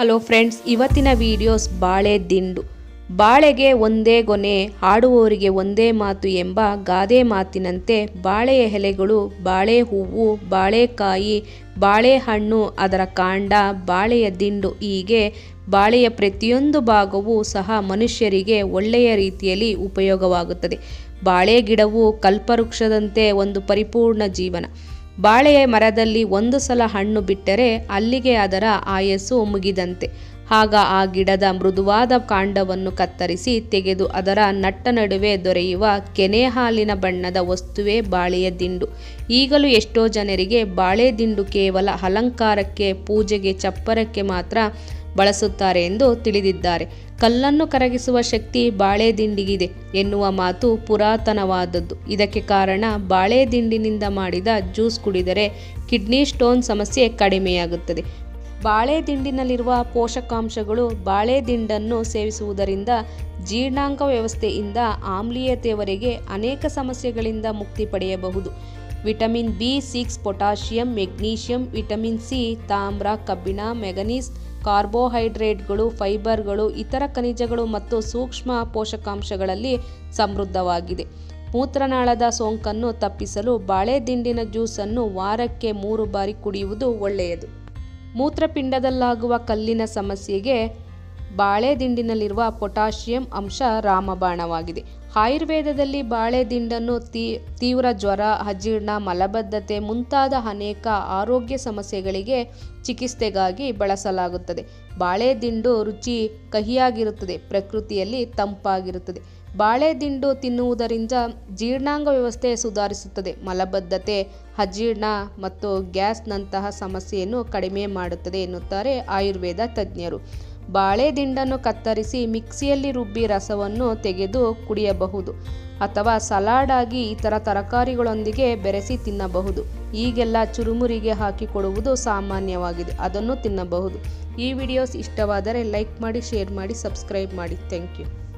Hello friends ಇವತ್ತಿನ videos ಬಾಳೆ ದಿಂಡು. ಬಾಳೆಗೆ ಒಂದೇ ಗೊನೆ, ಹಾಡುವವರಿಗೆ ಒಂದೇ ಮಾತು ಎಂಬ ಗಾದೆ ಮಾತಿನಂತೆ ಬಾಳೆಯ ಎಲೆಗಳು, ಬಾಳೆ ಹೂವು ಬಾಳೆಕಾಯಿ ಬಾಳೆಹಣ್ಣು ಅದರ ಕಾಂಡ, ಬಾಳೆಯ ದಿಂಡು ಹೀಗೆ ಬಾಳೆಯ ಪ್ರತಿಯೊಂದು ಭಾಗವೂ ಸಹ ಮನುಷ್ಯರಿಗೆ ಒಳ್ಳೆಯ ರೀತಿಯಲ್ಲಿ ಉಪಯೋಗವಾಗುತ್ತದೆ. ಬಾಳೆ ಗಿಡವು ಕಲ್ಪವೃಕ್ಷದಂತೆ ಒಂದು ಪರಿಪೂರ್ಣ ಜೀವನ. ಬಾಳೆಯ ಮರದಲ್ಲಿ ಒಂದು ಸಲ ಹಣ್ಣು ಬಿಟ್ಟರೆ ಅಲ್ಲಿಗೆ ಅದರ ಆಯಸ್ಸು ಮುಗಿದಂತೆ. ಆಗ ಆ ಗಿಡದ ಮೃದುವಾದ ಕಾಂಡವನ್ನು ಕತ್ತರಿಸಿ ತೆಗೆದು ಅದರ ನಟ್ಟ ನಡುವೆ ದೊರೆಯುವ ಕೆನೆ ಹಾಲಿನ ಬಣ್ಣದ ವಸ್ತುವೇ ಬಾಳೆಯ ದಿಂಡು. ಈಗಲೂ ಎಷ್ಟೋ ಜನರಿಗೆ ಬಾಳೆ ದಿಂಡು ಕೇವಲ ಅಲಂಕಾರಕ್ಕೆ, ಪೂಜೆಗೆ, ಚಪ್ಪರಕ್ಕೆ ಮಾತ್ರ ಬಳಸುತ್ತಾರೆ ಎಂದು ತಿಳಿದಿದ್ದಾರೆ. ಕಲ್ಲನ್ನು ಕರಗಿಸುವ ಶಕ್ತಿ ಬಾಳೆ ದಿಂಡಿಗಿದೆ ಎನ್ನುವ ಮಾತು ಪುರಾತನವಾದದ್ದು. ಇದಕ್ಕೆ ಕಾರಣ ಬಾಳೆ ದಿಂಡಿನಿಂದ ಮಾಡಿದ ಜ್ಯೂಸ್ ಕುಡಿದರೆ ಕಿಡ್ನಿ ಸ್ಟೋನ್ ಸಮಸ್ಯೆ ಕಡಿಮೆಯಾಗುತ್ತದೆ. ಬಾಳೆ ದಿಂಡಿನಲ್ಲಿರುವ ಪೋಷಕಾಂಶಗಳು ಬಾಳೆ ದಿಂಡನ್ನು ಸೇವಿಸುವುದರಿಂದ ಜೀರ್ಣಾಂಗ ವ್ಯವಸ್ಥೆಯಿಂದ ಆಮ್ಲೀಯತೆಯವರೆಗೆ ಅನೇಕ ಸಮಸ್ಯೆಗಳಿಂದ ಮುಕ್ತಿ ಪಡೆಯಬಹುದು. Vitamin B, six, potassium, magnesium, vitamin C, ತಾಮ್ರ, ಕಬ್ಬಿಣ, ಮೆಗನೀಸ್, ಕಾರ್ಬೋಹೈಡ್ರೇಟ್ಗಳು, ಫೈಬರ್ಗಳು, ಇತರ ಖನಿಜಗಳು ಮತ್ತು ಸೂಕ್ಷ್ಮ ಪೋಷಕಾಂಶಗಳಲ್ಲಿ ಸಮೃದ್ಧವಾಗಿದೆ. ಮೂತ್ರನಾಳದ ಸೋಂಕನ್ನು ತಪ್ಪಿಸಲು ಬಾಳೆ ದಿಂಡಿನ ಜ್ಯೂಸನ್ನು ವಾರಕ್ಕೆ ಮೂರು ಬಾರಿ ಕುಡಿಯುವುದು ಒಳ್ಳೆಯದು. ಮೂತ್ರಪಿಂಡದಲ್ಲಾಗುವ ಕಲ್ಲಿನ ಸಮಸ್ಯೆಗೆ ಬಾಳೆ ದಿಂಡಿನಲ್ಲಿರುವ ಪೊಟ್ಯಾಷಿಯಂ ಅಂಶ ರಾಮಬಾಣವಾಗಿದೆ. ಆಯುರ್ವೇದದಲ್ಲಿ ಬಾಳೆ ದಿಂಡನ್ನು ತೀ, ತೀವ್ರ ಜ್ವರ, ಅಜೀರ್ಣ, ಮಲಬದ್ಧತೆ ಮುಂತಾದ ಅನೇಕ ಆರೋಗ್ಯ ಸಮಸ್ಯೆಗಳಿಗೆ ಚಿಕಿತ್ಸೆಗಾಗಿ ಬಳಸಲಾಗುತ್ತದೆ. ಬಾಳೆ ದಿಂಡು ರುಚಿ ಕಹಿಯಾಗಿರುತ್ತದೆ, ಪ್ರಕೃತಿಯಲ್ಲಿ ತಂಪಾಗಿರುತ್ತದೆ. ಬಾಳೆ ದಿಂಡು ತಿನ್ನುವುದರಿಂದ ಜೀರ್ಣಾಂಗ ವ್ಯವಸ್ಥೆ ಸುಧಾರಿಸುತ್ತದೆ. ಮಲಬದ್ಧತೆ, ಅಜೀರ್ಣ ಮತ್ತು ಗ್ಯಾಸ್ನಂತಹ ಸಮಸ್ಯೆಯನ್ನು ಕಡಿಮೆ ಮಾಡುತ್ತದೆ ಎನ್ನುತ್ತಾರೆ ಆಯುರ್ವೇದ ತಜ್ಞರು. ಬಾಳೆ ದಿಂಡನ್ನು ಕತ್ತರಿಸಿ ಮಿಕ್ಸಿಯಲ್ಲಿ ರುಬ್ಬಿ ರಸವನ್ನು ತೆಗೆದು ಕುಡಿಯಬಹುದು ಅಥವಾ ಸಲಾಡ್ ಆಗಿ ಇತರ ತರಕಾರಿಗಳೊಂದಿಗೆ ಬೆರೆಸಿ ತಿನ್ನಬಹುದು. ಈಗೆಲ್ಲ ಚುರುಮುರಿಗೆ ಹಾಕಿಕೊಡುವುದು ಸಾಮಾನ್ಯವಾಗಿದೆ. ಅದನ್ನು ತಿನ್ನಬಹುದು. ಈ ವಿಡಿಯೋಸ್ ಇಷ್ಟವಾದರೆ ಲೈಕ್ ಮಾಡಿ, ಶೇರ್ ಮಾಡಿ, ಸಬ್ಸ್ಕ್ರೈಬ್ ಮಾಡಿ. Thank you.